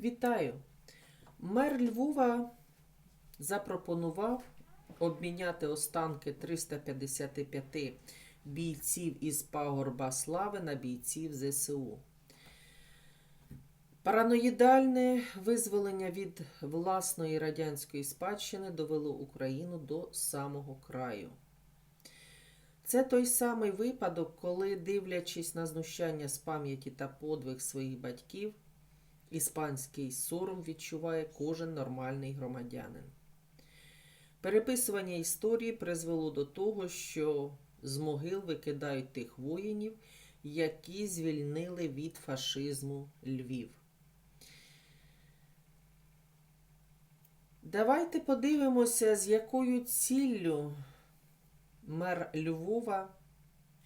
Вітаю! Мер Львова запропонував обміняти останки 355 бійців із пагорба слави на бійців ЗСУ. Параноїдальне визволення від власної радянської спадщини довело Україну до самого краю. Це той самий випадок, коли, дивлячись на знущання з пам'яті та подвиг своїх батьків, іспанський сором відчуває кожен нормальний громадянин. Переписування історії призвело до того, що з могил викидають тих воїнів, які звільнили від фашизму Львів. Давайте подивимося, з якою ціллю мер Львова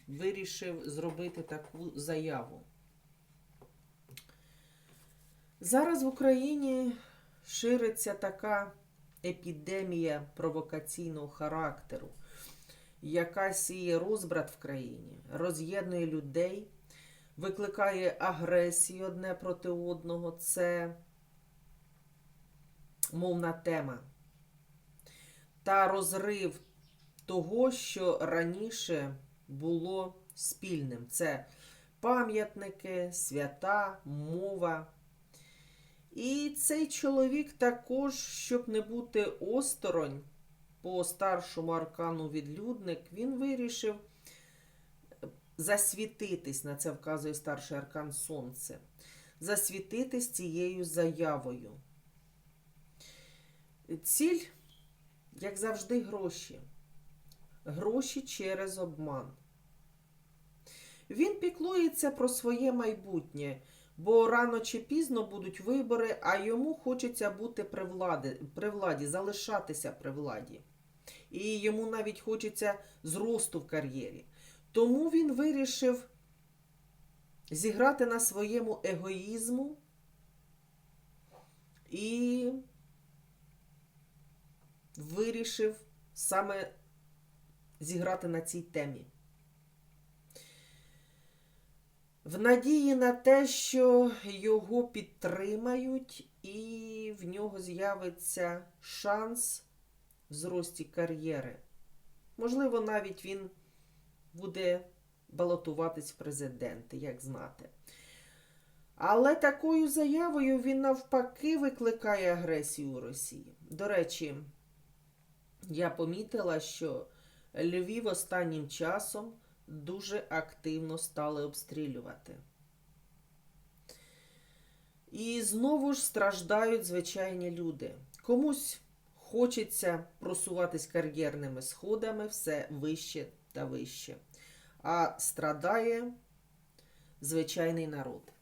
вирішив зробити таку заяву. Зараз в Україні шириться така епідемія провокаційного характеру, яка сіє розбрат в країні, роз'єднує людей, викликає агресію одне проти одного. Це мовна тема. Та розрив того, що раніше було спільним. Це пам'ятники, свята, мова. І цей чоловік також, щоб не бути осторонь по старшому аркану відлюдник, він вирішив засвітитись, на це вказує старший аркан Сонце, засвітитись цією заявою. Ціль, як завжди, гроші. Гроші через обман. Він піклується про своє майбутнє, бо рано чи пізно будуть вибори, а йому хочеться бути при владі, при владі, залишатися при владі. І йому навіть хочеться зросту в кар'єрі. Тому він вирішив зіграти на своєму егоїзму і вирішив саме зіграти на цій темі. В надії на те, що його підтримають, і в нього з'явиться шанс в зрості кар'єри. Можливо, навіть він буде балотуватись в президенти, як знати. Але такою заявою він навпаки викликає агресію у Росії. До речі, я помітила, що Львів останнім часом дуже активно стали обстрілювати. І знову ж страждають звичайні люди. Комусь хочеться просуватись кар'єрними сходами все вище та вище. А страдає звичайний народ.